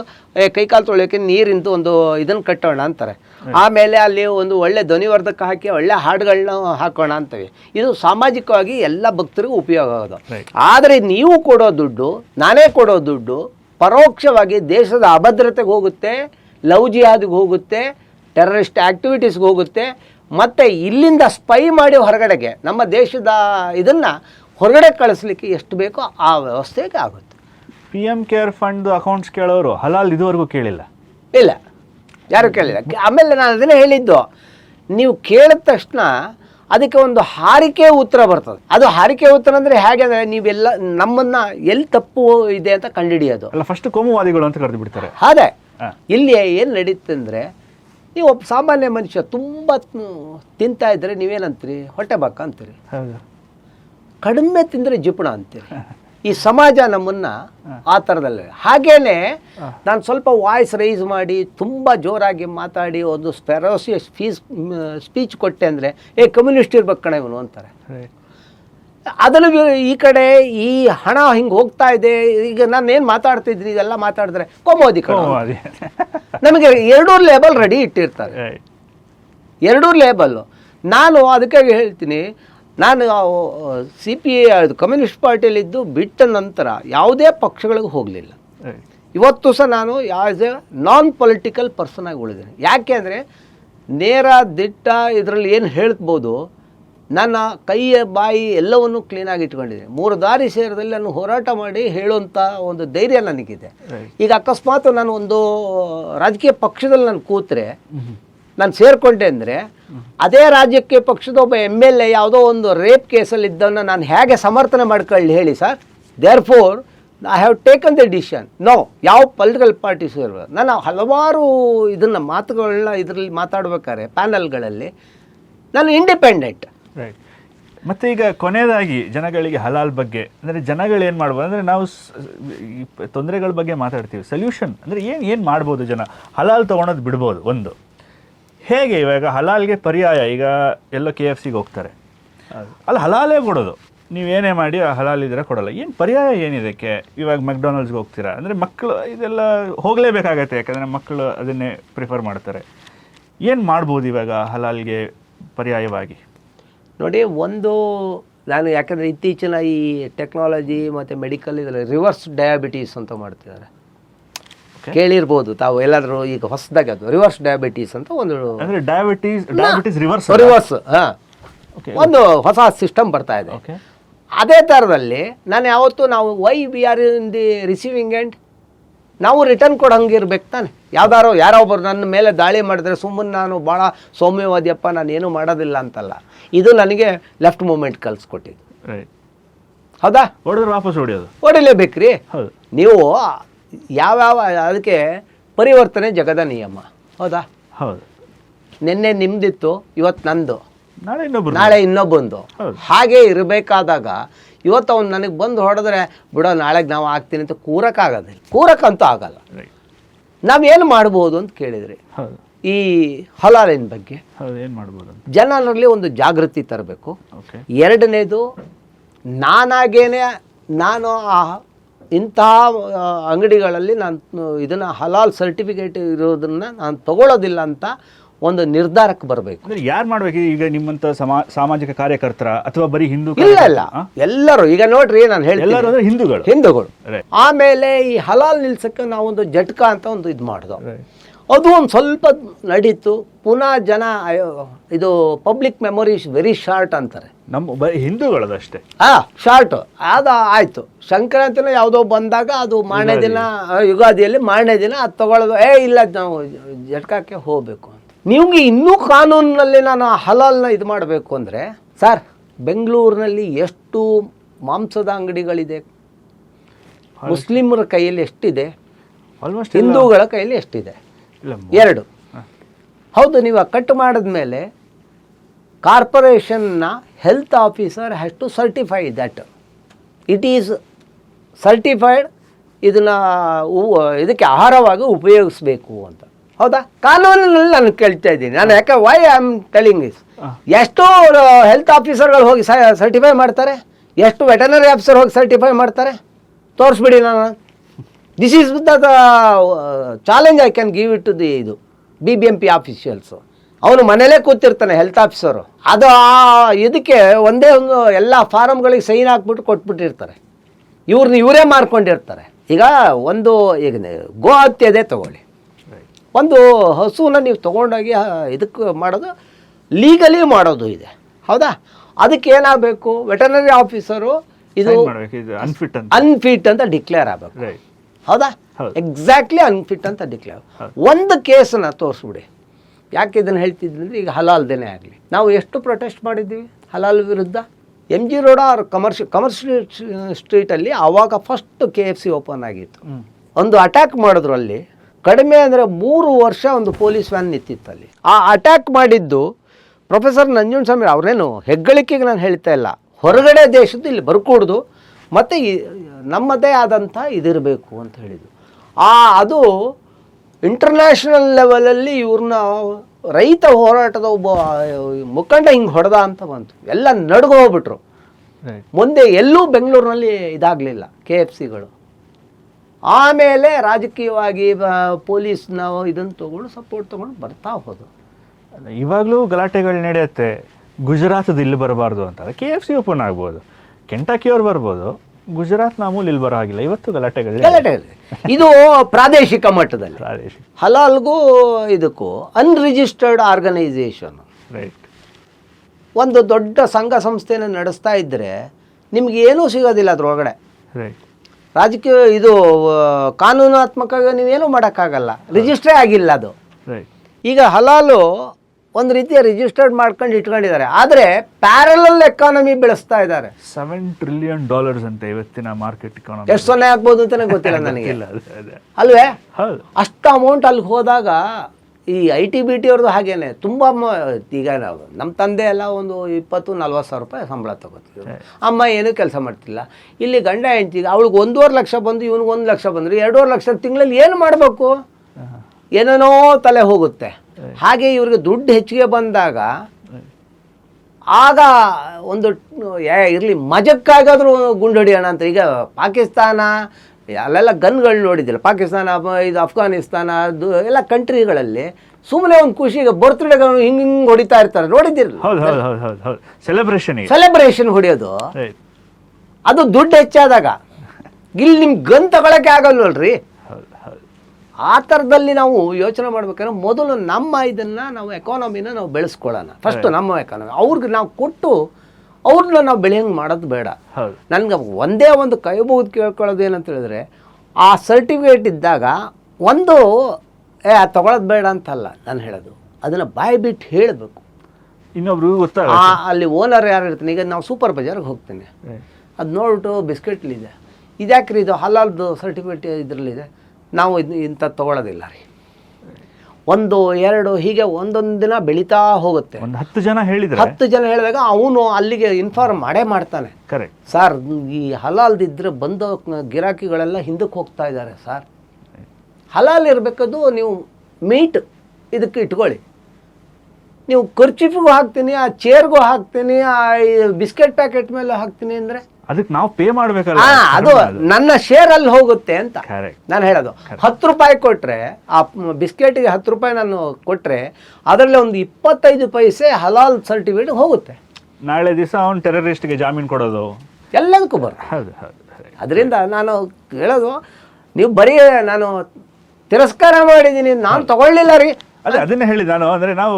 ಕೈಕಾಲು ತೊಳೆಯೋಕ್ಕೆ ನೀರಿಂದು ಒಂದು ಇದನ್ನು ಕಟ್ಟೋಣ ಅಂತಾರೆ. ಆಮೇಲೆ ಅಲ್ಲಿ ಒಂದು ಒಳ್ಳೆ ಧ್ವನಿವರ್ಧಕ ಹಾಕಿ ಒಳ್ಳೆ ಹಾಡುಗಳನ್ನ ಹಾಕೋಣ ಅಂತವೆ. ಇದು ಸಾಮಾಜಿಕವಾಗಿ ಎಲ್ಲ ಭಕ್ತರಿಗೂ ಉಪಯೋಗ ಆಗೋದು. ಆದರೆ ನೀವು ಕೊಡೋ ದುಡ್ಡು ನಾನೇ ಕೊಡೋ ದುಡ್ಡು ಪರೋಕ್ಷವಾಗಿ ದೇಶದ ಅಭದ್ರತೆಗೆ ಹೋಗುತ್ತೆ ಲವ್ ಜಿಹಾದಿಗೆ ಹೋಗುತ್ತೆ ಟೆರರಿಸ್ಟ್ ಆ್ಯಕ್ಟಿವಿಟೀಸ್ಗೆ ಹೋಗುತ್ತೆ ಮತ್ತು ಇಲ್ಲಿಂದ ಸ್ಪೈ ಮಾಡಿ ಹೊರಗಡೆಗೆ ನಮ್ಮ ದೇಶದ ಇದನ್ನು ಹೊರಗಡೆ ಕಳಿಸ್ಲಿಕ್ಕೆ ಎಷ್ಟು ಬೇಕೋ ಆ ವ್ಯವಸ್ಥೆಗೆ ಆಗುತ್ತೆ. P M care fund accounts ಕೇಳೋರು ಹಲಾಲ್ ಇದುವರೆಗೂ ಕೇಳಿಲ್ಲ. ಇಲ್ಲ ಯಾರು ಕೇಳಿಲ್ಲ. ಆಮೇಲೆ ನಾನು ಅದನ್ನೇ ಹೇಳಿದ್ದು ನೀವು ಕೇಳಿದ ತಕ್ಷಣ ಅದಕ್ಕೆ ಒಂದು ಹಾರಿಕೆ ಉತ್ತರ ಬರ್ತದೆ. ಅದು ಹಾರಿಕೆ ಉತ್ತರ ಅಂದರೆ ಹೇಗೆ ಅಂದರೆ ನೀವೆಲ್ಲ ನಮ್ಮನ್ನು ಎಲ್ಲಿ ತಪ್ಪು ಇದೆ ಅಂತ ಕಂಡುಹಿಡಿಯೋದು. ಅಲ್ಲ ಫಸ್ಟ್ ಕೋಮುವಾದಿಗಳು ಅಂತ ಕರೆದು ಬಿಡ್ತಾರೆ. ಅದೇ ಇಲ್ಲಿ ಏನು ನಡೀತೆ ಅಂದರೆ ನೀವು ಒಬ್ಬ ಸಾಮಾನ್ಯ ಮನುಷ್ಯ ತುಂಬ ತಿಂತಾ ಇದ್ರೆ ನೀವೇನಂತೀರಿ? ಹೊಟ್ಟೆ ಬಾಕ ಅಂತೀರಿ. ಹೌದು. ಕಡಿಮೆ ತಿಂದರೆ ಜಿಪುಣ ಅಂತೀರಿ. ಈ ಸಮಾಜ ನಮ್ಮನ್ನ ಆ ಥರದಲ್ಲಿ ಹಾಗೇನೆ ನಾನು ಸ್ವಲ್ಪ ವಾಯ್ಸ್ ರೈಸ್ ಮಾಡಿ ತುಂಬ ಜೋರಾಗಿ ಮಾತಾಡಿ ಒಂದು ಸ್ಪೆರೋಸಿ ಫೀಸ್ ಸ್ಪೀಚ್ ಕೊಟ್ಟೆ ಅಂದರೆ ಏ ಕಮ್ಯುನಿಸ್ಟ್ ಇರ್ಬೇಕು ಕಣ ಇವನು ಅಂತಾರೆ. Right. ಈ ಕಡೆ ಈ ಹಣ ಹಿಂಗೆ ಹೋಗ್ತಾ ಇದೆ. ಈಗ ನಾನು ಏನು ಮಾತಾಡ್ತಿದ್ರಿ? ಇದೆಲ್ಲ ಮಾತಾಡಿದ್ರೆ ಕೋಮೋದಿ ಕೋಮೋದಿ. ನಮಗೆ ಎರಡೂ ಲೇಬಲ್ ರೆಡಿ ಇಟ್ಟಿರ್ತಾರೆ. ಎರಡೂ ಲೇಬಲ್ಲು ನಾನು ಅದಕ್ಕೆ ಹೇಳ್ತೀನಿ ನಾನು ಸಿ ಪಿ ಐ ಕಮ್ಯುನಿಸ್ಟ್ ಪಾರ್ಟಿಯಲ್ಲಿದ್ದು ಬಿಟ್ಟ ನಂತರ ಯಾವುದೇ ಪಕ್ಷಗಳಿಗೆ ಹೋಗಲಿಲ್ಲ. ಇವತ್ತು ಸಹ ನಾನು as a non political person ಆಗಿ ಉಳಿದ್ದೀನಿ ಯಾಕೆ ಅಂದರೆ ನೇರ ದಿಟ್ಟ ಇದರಲ್ಲಿ ಏನು ಹೇಳ್ಬೋದು? ನನ್ನ ಕೈಯ ಬಾಯಿ ಎಲ್ಲವನ್ನು ಕ್ಲೀನಾಗಿ ಇಟ್ಕೊಂಡಿದೆ ಮೂರು ದಾರಿ ಸೇರದಲ್ಲಿ ನಾನು ಹೋರಾಟ ಮಾಡಿ ಹೇಳುವಂಥ ಒಂದು ಧೈರ್ಯ ನನಗಿದೆ. ಈಗ ಅಕಸ್ಮಾತ್ ನಾನು ಒಂದು ರಾಜಕೀಯ ಪಕ್ಷದಲ್ಲಿ ನಾನು ಕೂತ್ರೆ ನಾನು ಸೇರಿಕೊಂಡೆ ಅಂದರೆ ಅದೇ ರಾಜ್ಯಕ್ಕೆ ಪಕ್ಷದ ಒಬ್ಬ ಎಂ ಎಲ್ ಎ ಯಾವುದೋ ಒಂದು ರೇಪ್ ಕೇಸಲ್ಲಿ ಇದ್ದವನ್ನ ನಾನು ಹೇಗೆ ಸಮರ್ಥನೆ ಮಾಡ್ಕೊಳ್ಳಿ ಹೇಳಿ sir. Therefore I have taken the decision no ಯಾವ ಪೊಲಿಟಿಕಲ್ ಪಾರ್ಟೀಸ್ ಇರಬಾರ್ದು ನಾನು ಹಲವಾರು ಇದನ್ನು ಮಾತುಗಳನ್ನ ಇದರಲ್ಲಿ ಮಾತಾಡ್ಬೇಕಾದ್ರೆ ಪ್ಯಾನಲ್ಗಳಲ್ಲಿ ನಾನು ಇಂಡಿಪೆಂಡೆಂಟ್ ರೈಟ್ ಮತ್ತೆ ಈಗ ಕೊನೆಯದಾಗಿ ಜನಗಳಿಗೆ ಹಲಾಲ್ ಬಗ್ಗೆ ಅಂದರೆ ಜನಗಳು ಏನು ಮಾಡ್ಬೋದು? ಅಂದರೆ ನಾವು ತೊಂದರೆಗಳ ಬಗ್ಗೆ ಮಾತಾಡ್ತೀವಿ. ಸೊಲ್ಯೂಷನ್ ಅಂದರೆ ಏನು ಏನು ಮಾಡ್ಬೋದು ಜನ? ಹಲಾಲ್ ತೊಗೊಳೋದು ಬಿಡ್ಬೋದು ಒಂದು. ಹೇಗೆ ಇವಾಗ ಹಲಾಲ್ಗೆ ಪರ್ಯಾಯ? ಈಗ ಎಲ್ಲ ಕೆ ಎಫ್ ಸಿಗೆ ಹೋಗ್ತಾರೆ. ಅಲ್ಲಿ ಹಲಾಲೇ ಕೊಡೋದು. ನೀವೇನೇ ಮಾಡಿ ಹಲಾಲ್ ಇದ್ರೆ ಕೊಡಲ್ಲ. ಏನು ಪರ್ಯಾಯ ಏನಿದಕ್ಕೆ ಇವಾಗ ಮೆಕ್ಡೊನಾಲ್ಡ್ಸ್ಗೆ ಹೋಗ್ತೀರಾ? ಅಂದರೆ ಮಕ್ಕಳು ಇದೆಲ್ಲ ಹೋಗಲೇಬೇಕಾಗತ್ತೆ. ಯಾಕಂದರೆ ಮಕ್ಕಳು ಅದನ್ನೇ ಪ್ರಿಫರ್ ಮಾಡ್ತಾರೆ. ಏನು ಮಾಡ್ಬೋದು ಇವಾಗ ಹಲಾಲ್ಗೆ ಪರ್ಯಾಯವಾಗಿ? ನೋಡಿ ಒಂದು ನಾನು ಯಾಕಂದರೆ ಇತ್ತೀಚಿನ ಈ ಟೆಕ್ನಾಲಜಿ ಮತ್ತು ಮೆಡಿಕಲ್ ಇದರಲ್ಲಿ ರಿವರ್ಸ್ ಡಯಾಬಿಟೀಸ್ ಅಂತ ಮಾಡ್ತಿದ್ದಾರೆ. ಕೇಳಿರ್ಬೋದು ತಾವು ಎಲ್ಲಾದರೂ ಈಗ ಹೊಸದಾಗಿ ಅದು ರಿವರ್ಸ್ ಡಯಾಬಿಟೀಸ್ ಅಂತ ಒಂದು ಡಯಾಬಿಟೀಸ್ ಡಯಾಬಿಟೀಸ್ ರಿವರ್ಸ್ ರಿವರ್ಸ್ ಹಾಂ. ಒಂದು ಹೊಸ ಸಿಸ್ಟಮ್ ಬರ್ತಾ ಇದೆ. ಅದೇ ಥರದಲ್ಲಿ ನಾನು ಯಾವತ್ತೂ ನಾವು why we are in the receiving end ನಾವು ರಿಟರ್ನ್ ಹಾಗೆ ಇರ್ಬೇಕು ತಾನೆ. ಯಾವ್ದಾರೋ ಯಾರೋ ಒಬ್ಬರು ನನ್ನ ಮೇಲೆ ದಾಳಿ ಮಾಡಿದ್ರೆ ಸುಮ್ಮನೆ ನಾನು ಭಾಳ ಸೌಮ್ಯವಾದಿಯಪ್ಪ ನಾನು ಏನೂ ಮಾಡೋದಿಲ್ಲ ಅಂತಲ್ಲ. ಇದು ನನಗೆ ಲೆಫ್ಟ್ ಮೂಮೆಂಟ್ ಕಲಿಸ್ಕೊಟ್ಟಿದ್ದು. ಹೌದಾ? ಹೊಡೆದ್ರೆ ವಾಪಸ್ ಹೊಡೆಯೋದು. ಹೊಡಿಲೇಬೇಕ್ರಿ? ಹೌದು. ನೀವು ಯಾವ್ಯಾವ ಅದಕ್ಕೆ ಪರಿವರ್ತನೆ ಜಗದ ನಿಯಮ. ಹೌದಾ? ಹೌದು. ನಿನ್ನೆ ನಿಮ್ದಿತ್ತು ಇವತ್ತು ನಂದು. ನಾಳೆ ಇನ್ನೊಬ್ಬರು ನಾಳೆ ಇನ್ನೊಬ್ಬಂದು. ಹಾಗೆ ಇರಬೇಕಾದಾಗ ಇವತ್ತು ಅವ್ನು ನನಗೆ ಬಂದು ಹೊಡೆದ್ರೆ ಬಿಡೋ ನಾಳೆಗೆ ನಾವು ಆಗ್ತೀನಿ ಅಂತ ಕೂರಕ್ಕಾಗೋದಿಲ್ಲ. ಕೂರಕ್ಕಂತೂ ಆಗಲ್ಲ. ರೈಟ್ ನಾವೇನು ಮಾಡ್ಬೋದು ಅಂತ ಕೇಳಿದ್ರಿ. ಹೌದು. ಈ ಹಲಾಲಿನ ಬಗ್ಗೆ ಏನು ಮಾಡ್ಬೋದು ಜನರಲ್ಲಿ ಒಂದು ಜಾಗೃತಿ ತರಬೇಕು. ಎರಡನೇದು ನಾನಾಗೇನೆ ನಾನು ಆ ಇಂತಹ ಅಂಗಡಿಗಳಲ್ಲಿ ನಾನು ಇದನ್ನು ಹಲಾಲ್ ಸರ್ಟಿಫಿಕೇಟ್ ಇರೋದನ್ನು ನಾನು ತಗೊಳ್ಳೋದಿಲ್ಲ ಅಂತ ಒಂದು ನಿರ್ಧಾರಕ್ಕೆ ಬರಬೇಕು. ಅಂದ್ರೆ ಯಾರು ಮಾಡ್ಬೇಕು? ಈಗ ನಿಮ್ಮಂತ ಸಮಾ ಸಾಮಾಜಿಕ ಕಾರ್ಯಕರ್ತರ ಅಥವಾ ಬರೀ ಹಿಂದೂ ಇಲ್ಲ? ಇಲ್ಲ. ಎಲ್ಲರೂ ಈಗ ನೋಡ್ರಿ ನಾನು ಹೇಳ್ತೀನಿ. ಎಲ್ಲರೂ ಅಂದ್ರೆ ಹಿಂದೂಗಳು? ಹಿಂದೂಗಳು. ಆಮೇಲೆ ಈ ಹಲಾಲ್ ನಿಲ್ಸಕ್ಕೆ ನಾವೊಂದು ಜಟ್ಕ ಅಂತ ಒಂದು ಇದು ಮಾಡ್ದು. Right. ಅದು ಒಂದು ಸ್ವಲ್ಪ ನಡೀತು. ಪುನಃ ಜನ ಇದು public memory is very short ಅಂತಾರೆ. ನಮ್ಮ ಹಿಂದೂಗಳದಷ್ಟೇ. ಹಾ ಶಾರ್ಟ್ ಅದು ಆಯಿತು. ಸಂಕ್ರಾಂತಿನ ಯಾವುದೋ ಬಂದಾಗ ಅದು ಮಾರನೇ ದಿನ ಯುಗಾದಿಯಲ್ಲಿ ಮಾರನೇ ದಿನ ಅದು ತಗೊಳ್ಳೋದು. ಏ ಇಲ್ಲ ನಾವು ಜಟ್ಕಕ್ಕೆ ಹೋಗಬೇಕು ಅಂತ. ನಿಮಗೆ ಇನ್ನೂ ಕಾನೂನಿನಲ್ಲಿ ನಾನು ಹಲಾಲ್ನ ಇದು ಮಾಡಬೇಕು ಅಂದರೆ ಸರ್ ಬೆಂಗಳೂರಿನಲ್ಲಿ ಎಷ್ಟು ಮಾಂಸದ ಅಂಗಡಿಗಳಿದೆ? ಮುಸ್ಲಿಮರ ಕೈಯಲ್ಲಿ ಎಷ್ಟಿದೆ? ಆಲ್ಮೋಸ್ಟ್ ಹಿಂದೂಗಳ ಕೈಯಲ್ಲಿ ಎಷ್ಟಿದೆ? ಎರಡು. ಹೌದು ನೀವು ಕಟ್ ಮಾಡಿದ್ಮೇಲೆ ಕಾರ್ಪೊರೇಷನ್ನ health officer has to certify that it is certified ಇದನ್ನು ಇದಕ್ಕೆ ಆಹಾರವಾಗಿ ಉಪಯೋಗಿಸ್ಬೇಕು ಅಂತ. ಹೌದಾ? ಕಾನೂನಿನಲ್ಲಿ ನಾನು ಕೇಳ್ತಾ ಇದ್ದೀನಿ. ನಾನು ಯಾಕೆ why I am telling is ಎಷ್ಟು ಹೆಲ್ತ್ ಆಫೀಸರ್ಗಳು ಹೋಗಿ ಸರ್ಟಿಫೈ ಮಾಡ್ತಾರೆ. ಎಷ್ಟು ವೆಟನರಿ ಆಫೀಸರ್ ಹೋಗಿ ಸರ್ಟಿಫೈ ಮಾಡ್ತಾರೆ. ತೋರಿಸ್ಬಿಡಿ ನಾನು. This is the challenge I can give it to the ಇದು B B M P officials ಅವನು ಮನೇಲೇ ಕೂತಿರ್ತಾನೆ ಹೆಲ್ತ್ ಆಫೀಸರು ಅದು ಆ ಇದಕ್ಕೆ ಒಂದೇ ಒಂದು ಎಲ್ಲ ಫಾರಮ್ಗಳಿಗೆ ಸೈನ್ ಹಾಕ್ಬಿಟ್ಟು ಕೊಟ್ಬಿಟ್ಟಿರ್ತಾರೆ. ಇವ್ರನ್ನ ಇವರೇ ಮಾರ್ಕೊಂಡಿರ್ತಾರೆ. ಈಗ ಒಂದು ಈಗ ಗೋ ಹತ್ಯೆದೇ ತಗೊಳ್ಳಿ. ಒಂದು ಹಸುವನ್ನ ನೀವು ತೊಗೊಂಡೋಗಿ ಇದಕ್ಕೆ ಮಾಡೋದು ಲೀಗಲಿ ಮಾಡೋದು ಇದೆ. ಹೌದಾ? ಅದಕ್ಕೆ ಏನಾಗಬೇಕು? ವೆಟರ್ನರಿ ಆಫೀಸರು ಇದು ಅನ್ಫಿಟ್ ಅಂತ. ಅನ್ಫಿಟ್ ಅಂತ ಡಿಕ್ಲೇರ್ ಆಗಬೇಕು. ಹೌದಾ? ಎಕ್ಸಾಕ್ಟ್ಲಿ ಅನ್ಫಿಟ್ ಅಂತ ಡಿಕ್ಲೇರ್ ಒಂದು ಕೇಸನ್ನ ತೋರಿಸ್ಬಿಡಿ. ಯಾಕೆ ಇದನ್ನು ಹೇಳ್ತಿದ್ರೆ ಅಂದರೆ ಈಗ ಹಲಾಲ್ದೇನೆ ಆಗಲಿ. ನಾವು ಎಷ್ಟು ಪ್ರೊಟೆಸ್ಟ್ ಮಾಡಿದ್ದೀವಿ? ಹಲಾಲ್ ವಿರುದ್ಧ? M G road R commercial commercial ಸ್ಟ್ರೀಟಲ್ಲಿ ಆವಾಗ first K F C open ಆಗಿತ್ತು. ಒಂದು ಅಟ್ಯಾಕ್ ಮಾಡಿದ್ರು ಅಲ್ಲಿ. ಕಡಿಮೆ ಅಂದರೆ ಮೂರು ವರ್ಷ ಒಂದು ಪೊಲೀಸ್ ವ್ಯಾನ್ ನಿಂತಿತ್ತು ಅಲ್ಲಿ. ಆ ಅಟ್ಯಾಕ್ ಮಾಡಿದ್ದು ಪ್ರೊಫೆಸರ್ ನಂಜುಂಡಸ್ವಾಮಿ ಅವರೇನು ಹೆಗ್ಗಳಿಕೆಗೆ ನಾನು ಹೇಳ್ತಾ ಇಲ್ಲ. ಹೊರಗಡೆ ದೇಶದ್ದು ಇಲ್ಲಿ ಬರ್ಕೂಡ್ದು. ಮತ್ತು ಈ ನಮ್ಮದೇ ಆದಂಥ ಇದಿರಬೇಕು ಅಂತ ಹೇಳಿದರು. ಆ ಅದು ಇಂಟರ್ನ್ಯಾಷನಲ್ ಲೆವೆಲಲ್ಲಿ ಇವ್ರನ್ನ ರೈತ ಹೋರಾಟದ ಒಬ್ಬ ಮುಖಂಡ ಹಿಂಗೆ ಹೊಡೆದ ಅಂತ ಬಂತು. ಎಲ್ಲ ನಡ್ಗು ಹೋಗ್ಬಿಟ್ರು. ರೈಟ್ ಮುಂದೆ ಎಲ್ಲೂ ಬೆಂಗಳೂರಿನಲ್ಲಿ ಇದಾಗಲಿಲ್ಲ ಕೆ ಎಫ್ ಸಿಗಳು ಆಮೇಲೆ ರಾಜಕೀಯವಾಗಿ ಪೊಲೀಸ್ನ ಪೊಲೀಸ್ ನಾವು ಇದನ್ನು ತೊಗೊಂಡು ಸಪೋರ್ಟ್ ತೊಗೊಂಡು ಬರ್ತಾ ಹೋದು ಇವಾಗಲೂ ಗಲಾಟೆಗಳು ನಡೆಯುತ್ತೆ. ಗುಜರಾತದ ಇಲ್ಲಿ ಬರಬಾರ್ದು ಅಂತ. ಕೆ ಎಫ್ ಸಿ ಓಪನ್ ಆಗ್ಬೋದು. ಕೆಂಟಾಕಿಯವ್ರು ಬರ್ಬೋದು. ಗುಜರಾತ್ ಮಾಮೂಲಿ ಇಲ್ಲಿ ಬರೋ ಹಾಗಿಲ್ಲ ಇವತ್ತು ಗಲಾಟೆಗಳು ಗಲಾಟೆಗಳು ಇದೆ. ಪ್ರಾದೇಶಿಕ ಮಟ್ಟದಲ್ಲಿ. ಪ್ರಾದೇಶಿಕ. ಹಲಾಲ್ಗೂ ಇದಕ್ಕೂ ಅನ್ರಿಜಿಸ್ಟರ್ಡ್ ಆರ್ಗನೈಸೇಷನ್ ರೈಟ್ ಒಂದು ದೊಡ್ಡ ಸಂಘ ಸಂಸ್ಥೆನ ನಡೆಸ್ತಾ ಇದ್ದರೆ ನಿಮ್ಗೆ ಏನೂ ಸಿಗೋದಿಲ್ಲ ಅದ್ರೊಳಗಡೆ. ರೈಟ್ ರಾಜಕೀಯ ಇದು ಕಾನೂನಾತ್ಮಕ ನೀವೇನೂ ಮಾಡೋಕ್ಕಾಗಲ್ಲ. ರಿಜಿಸ್ಟ್ರೇ ಆಗಿಲ್ಲ ಅದು. ರೈಟ್ ಈಗ ಹಲಾಲು ಒಂದು ರೀತಿಯ ರಿಜಿಸ್ಟರ್ಡ್ ಮಾಡ್ಕೊಂಡು ಇಟ್ಕೊಂಡಿದ್ದಾರೆ. ಆದರೆ ಪ್ಯಾರಲಲ್ ಎಕಾನಮಿ ಬೆಳೆಸ್ತಾ ಇದ್ದಾರೆ. ಸೆವೆನ್ ಟ್ರಿಲಿಯನ್ ಡಾಲರ್ಸ್ ಅಂತ ಇವತ್ತಿನ ಮಾರ್ಕೆಟ್ ಇಕಾನಮಿ ಎಷ್ಟು ಸೊನ್ನೆ ಆಗ್ಬೋದು ಅಂತಲೇ ಗೊತ್ತಿಲ್ಲ ನನಗೆ. ಅಲ್ವೇ? ಹೌದು. ಅಷ್ಟು ಅಮೌಂಟ್ ಅಲ್ಲಿ ಹೋದಾಗ ಈ ಐ ಟಿ ಬಿ ಟಿ ಅವ್ರದ್ದು ಹಾಗೇನೆ ತುಂಬ ಈಗ ನಾವು ನಮ್ಮ ತಂದೆ ಎಲ್ಲ ಒಂದು ಇಪ್ಪತ್ತು ನಲ್ವತ್ತು ಸಾವಿರ ರೂಪಾಯಿ ಸಂಬಳ ತಗೋತಿದ್ರು. ಅಮ್ಮ ಏನೂ ಕೆಲಸ ಮಾಡ್ತಿಲ್ಲ. ಇಲ್ಲಿ ಗಂಡ ಹೆಂಡ್ತಿಗೆ ಅವಳಿಗೆ ಒಂದೂವರೆ ಲಕ್ಷ ಬಂದು ಇವನಿಗೆ ಒಂದು ಲಕ್ಷ ಬಂದರೆ ಎರಡೂವರೆ ಲಕ್ಷ ತಿಂಗಳಲ್ಲಿ ಏನು ಮಾಡಬೇಕು? ಏನೇನೋ ತಲೆ ಹೋಗುತ್ತೆ. ಹಾಗೆ ಇವ್ರಿಗೆ ದುಡ್ಡು ಹೆಚ್ಚಿಗೆ ಬಂದಾಗ ಆಗ ಒಂದು ಇರಲಿ ಮಜಕ್ಕಾಗಾದರೂ ಗುಂಡು ಹೊಡಿಯೋಣ ಅಂತ. ಈಗ ಪಾಕಿಸ್ತಾನ ಅಲ್ಲೆಲ್ಲ ಗನ್ಗಳು ನೋಡಿದ್ದಿಲ್ಲ. ಪಾಕಿಸ್ತಾನ ಇದು ಅಫ್ಘಾನಿಸ್ತಾನ ಅದು ಎಲ್ಲ ಕಂಟ್ರಿಗಳಲ್ಲಿ ಸುಮ್ಮನೆ ಒಂದು ಖುಷಿಗೆ ಬರ್ತ್ಡೇ ಹಿಂಗೆ ಹಿಂಗೆ ಹೊಡಿತಾ ಇರ್ತಾರೆ. ನೋಡಿದ್ದಿರಲ್ಲ? ಸೆಲೆಬ್ರೇಷನ್ ಸೆಲೆಬ್ರೇಷನ್ ಹೊಡಿಯೋದು. ಅದು ದುಡ್ಡು ಹೆಚ್ಚಾದಾಗ. ಇಲ್ಲಿ ನಿಮ್ಗೆ ಗನ್ ತಗೊಳಕ್ಕೆ ಆಗಲ್ವಲ್ರಿ? ಆ ಥರದಲ್ಲಿ ನಾವು ಯೋಚನೆ ಮಾಡ್ಬೇಕಾದ್ರೆ ಮೊದಲು ನಮ್ಮ ಇದನ್ನು ನಾವು ಎಕಾನಮಿನ ನಾವು ಬೆಳೆಸ್ಕೊಳ್ಳೋಣ. ಫಸ್ಟು ನಮ್ಮ ಎಕಾನಮಿ ಅವ್ರಿಗೆ ನಾವು ಕೊಟ್ಟು ಅವ್ರನ್ನ ನಾವು ಬೆಳೆಯಂಗೆ ಮಾಡೋದು ಬೇಡ. ನನಗೆ ಒಂದೇ ಒಂದು ಕೈ ಮುಗಿದು ಕೇಳ್ಕೊಳ್ಳೋದು ಏನಂತ ಹೇಳಿದ್ರೆ ಆ ಸರ್ಟಿಫಿಕೇಟ್ ಇದ್ದಾಗ ಒಂದು ಏ ಅದು ತಗೊಳ್ಳೋದು ಬೇಡ ಅಂತಲ್ಲ ನಾನು ಹೇಳೋದು. ಅದನ್ನು ಬಾಯಿ ಬಿಟ್ಟು ಹೇಳಬೇಕು. ಇನ್ನೊಬ್ರು ಆ ಅಲ್ಲಿ ಓನರ್ ಯಾರು ಇರ್ತೀನಿ? ಈಗ ನಾವು ಸೂಪರ್ ಬಜಾರ್ಗೆ ಹೋಗ್ತೀನಿ ಅದು ನೋಡ್ಬಿಟ್ಟು ಬಿಸ್ಕೆಟ್ಲಿದೆ. ಇದ್ಯಾಕ್ರಿ ಇದು ಹಲಾಲ್ದು ಸರ್ಟಿಫಿಕೇಟ್ ಇದರಲ್ಲಿದೆ? ನಾವು ಇದು ಇಂಥ ತೊಗೊಳೋದಿಲ್ಲ ರೀ. ಒಂದು ಎರಡು ಹೀಗೆ ಒಂದೊಂದು ದಿನ ಬೆಳೀತಾ ಹೋಗುತ್ತೆ. ಒಂದು ಹತ್ತು ಜನ ಹೇಳಿದ್ರೆ? ಹತ್ತು ಜನ ಹೇಳಿದಾಗ ಅವನು ಅಲ್ಲಿಗೆ ಇನ್ಫಾರ್ಮ್ ಮಾಡೇ ಮಾಡ್ತಾನೆ. ಕರೆಕ್ಟ್ ಸರ್ ಈ ಹಲಾಲ್ದಿದ್ರೆ ಬಂದ ಗಿರಾಕಿಗಳೆಲ್ಲ ಹಿಂದಕ್ಕೆ ಹೋಗ್ತಾ ಇದ್ದಾರೆ ಸರ್ ಹಲಾಲ್ ಇರಬೇಕದು ನೀವು ಮೀಟ್ ಇದಕ್ಕೆ ಇಟ್ಕೊಳ್ಳಿ. ನೀವು ಖರ್ಚಿಫಿಗೂ ಹಾಕ್ತೀನಿ ಆ ಚೇರ್ಗೂ ಹಾಕ್ತೀನಿ ಆ ಬಿಸ್ಕೆಟ್ ಪ್ಯಾಕೆಟ್ ಮೇಲೆ ಹಾಕ್ತೀನಿ ಅಂದರೆ ಅದಕ್ಕೆ ನಾವು ಪೇ ಮಾಡ್ಬೇಕಲ್ಲ ಅದು ನನ್ನ ಶೇರ್ ಅಲ್ಲಿ ಹೋಗುತ್ತೆ ಅಂತ ನಾನು ಹೇಳೋದು. ಹತ್ತು ರೂಪಾಯಿ ಕೊಟ್ಟರೆ ಆ ಬಿಸ್ಕೆಟ್ಗೆ ಹತ್ತು ರೂಪಾಯಿ ನಾನು ಕೊಟ್ಟರೆ ಅದರಲ್ಲಿ ಒಂದು ಇಪ್ಪತ್ತೈದು ಪೈಸೆ ಹಲಾಲ್ ಸರ್ಟಿಫಿಕೇಟ್ ಹೋಗುತ್ತೆ. ನಾಳೆ ದಿವಸ ಅವ್ನು ಟೆರರಿಸ್ಟ್ಗೆ ಜಾಮೀನು ಕೊಡೋದು. ಎಲ್ಲದಕ್ಕೂ ಬರೋದು ಹೌದು ಹೌದು ಹೌದು. ಅದರಿಂದ ನಾನು ಹೇಳೋದು ನೀವು ಬರೀ ನಾನು ತಿರಸ್ಕಾರ ಮಾಡಿದ್ದೀನಿ ನಾನು ತಗೊಳ್ಳಿಲ್ಲ ರೀ. ಅದೇ ಅದನ್ನೇ ಹೇಳಿ ನಾನು. ಅಂದ್ರೆ ನಾವು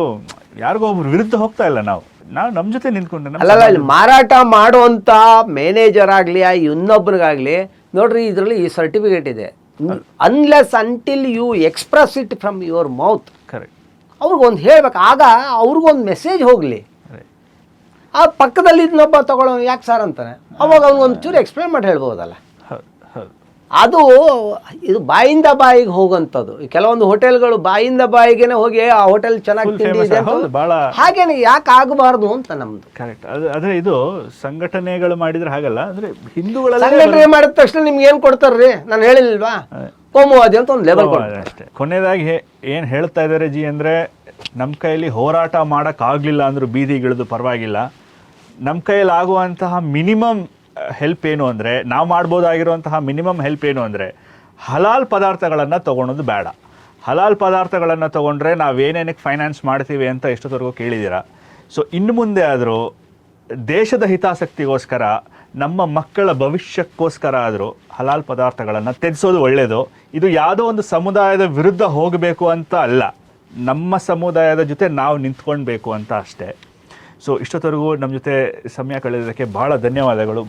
ಯಾರಿಗೋ ಒಬ್ರು ವಿರುದ್ಧ ಹೋಗ್ತಾ ಇಲ್ಲ ನಾವು. ನಾವು ನಮ್ಮ ಜೊತೆ ನಿಂತ್ಕೊಂಡು ಅಲ್ಲ ಅಲ್ಲಲ್ಲ ಇಲ್ಲಿ ಮಾರಾಟ ಮಾಡುವಂಥ ಮ್ಯಾನೇಜರ್ ಆಗಲಿ ಇನ್ನೊಬ್ರಿಗಾಗಲಿ ನೋಡ್ರಿ ಇದರಲ್ಲಿ ಈ ಸರ್ಟಿಫಿಕೇಟ್ ಇದೆ. Unless until you express it from your mouth correct ಅವ್ರಿಗೊಂದು ಹೇಳ್ಬೇಕು. ಆಗ ಅವ್ರಿಗೊಂದು ಮೆಸೇಜ್ ಹೋಗಲಿ. ಆ ಪಕ್ಕದಲ್ಲಿ ಇನ್ನೊಬ್ಬ ತಗೊಳ್ಳೋ ಯಾಕೆ ಸರ್ ಅಂತಾನೆ? ಅವಾಗ ಅವ್ನಿಗೊಂದು ಚೂರು ಎಕ್ಸ್ಪ್ಲೇನ್ ಮಾಡಿ ಹೇಳ್ಬೋದಲ್ಲ. ಅದು ಇದು ಬಾಯಿಂದ ಬಾಯಿಗೆ ಹೋಗುವಂಥದ್ದು. ಕೆಲವೊಂದು ಹೋಟೆಲ್ಗಳು ಬಾಯಿಂದ ಬಾಯಿಗೆನೆ ಹೋಗಿ ಆ ಹೋಟೆಲ್ ಚೆನ್ನಾಗಿ ತಿಂಡಿ ಇದೆ ಅಂತ ಹೌದು, ಬಹಳ- ಹಾಗೇನೆ ಯಾಕೆ ಆಗಬಾರ್ದು ಅಂತ ನಮ್ದು. ಕರೆಕ್ಟ್ ಅದೇ ಇದು ಸಂಘಟನೆಗಳು ಮಾಡಿದ್ರೆ ಹಾಗಲ್ಲ ಅಂದ್ರೆ ಹಿಂದೂಗಳಲ್ಲೇ ಸಂಘಟನೆ ಮಾಡಿದ ತಕ್ಷಣ ನಿಮ್ಗೆ ಏನ್ ಕೊಡ್ತಾರ್ರಿ? ನಾನು ಹೇಳಿಲ್ವಾ? ಕೋಮುವಾದಿ ಅಂತ ಒಂದು ಲೆವೆಲ್ ಕೊಡ್ತಾರೆ. ಅಷ್ಟೇ. ಕೊನೆಯದಾಗಿ ಹೇ- ಏನ್ ಹೇಳ್ತಾ ಇದ್ದಾರೆ ಜಿ ಅಂದ್ರೆ ನಮ್ಮ ಕೈಯಲ್ಲಿ ಹೋರಾಟ ಮಾಡಕ್ ಆಗ್ಲಿಲ್ಲ ಅಂದ್ರೂ ಬೀದಿಗಿಳಿದು ಪರವಾಗಿಲ್ಲ. ನಮ್ಮ ಕೈಯಲ್ಲಿ ಆಗುವಂತಹ ಮಿನಿಮಮ್ ಹೆಲ್ಪ್ ಏನು ಅಂದರೆ, ನಾವು ಮಾಡ್ಬೋದಾಗಿರುವಂತಹ ಮಿನಿಮಮ್ ಹೆಲ್ಪ್ ಏನು ಅಂದರೆ ಹಲಾಲ್ ಪದಾರ್ಥಗಳನ್ನು ತೊಗೊಳೋದು ಬೇಡ. ಹಲಾಲ್ ಪದಾರ್ಥಗಳನ್ನು ತಗೊಂಡ್ರೆ ನಾವೇನೇನಕ್ಕೆ ಫೈನಾನ್ಸ್ ಮಾಡ್ತೀವಿ ಅಂತ ಎಷ್ಟೊತ್ತವರೆಗೂ ಕೇಳಿದ್ದೀರಾ ಸೊ ಇನ್ನು ಮುಂದೆ ಆದರೂ ದೇಶದ ಹಿತಾಸಕ್ತಿಗೋಸ್ಕರ, ನಮ್ಮ ಮಕ್ಕಳ ಭವಿಷ್ಯಕ್ಕೋಸ್ಕರ ಆದರೂ ಹಲಾಲ್ ಪದಾರ್ಥಗಳನ್ನು ತ್ಯಜಿಸೋದು ಒಳ್ಳೆಯದು ಇದು ಯಾವುದೋ ಒಂದು ಸಮುದಾಯದ ವಿರುದ್ಧ ಹೋಗಬೇಕು ಅಂತ ಅಲ್ಲ. ನಮ್ಮ ಸಮುದಾಯದ ಜೊತೆ ನಾವು ನಿಂತ್ಕೊಳ್ಬೇಕು ಅಂತ ಅಷ್ಟೇ. ಸೊ ಇಷ್ಟೊತ್ತವರೆಗೂ ನಮ್ಮ ಜೊತೆ ಸಮಯ ಕಳೆಯೋದಕ್ಕೆ ಭಾಳ ಧನ್ಯವಾದಗಳು.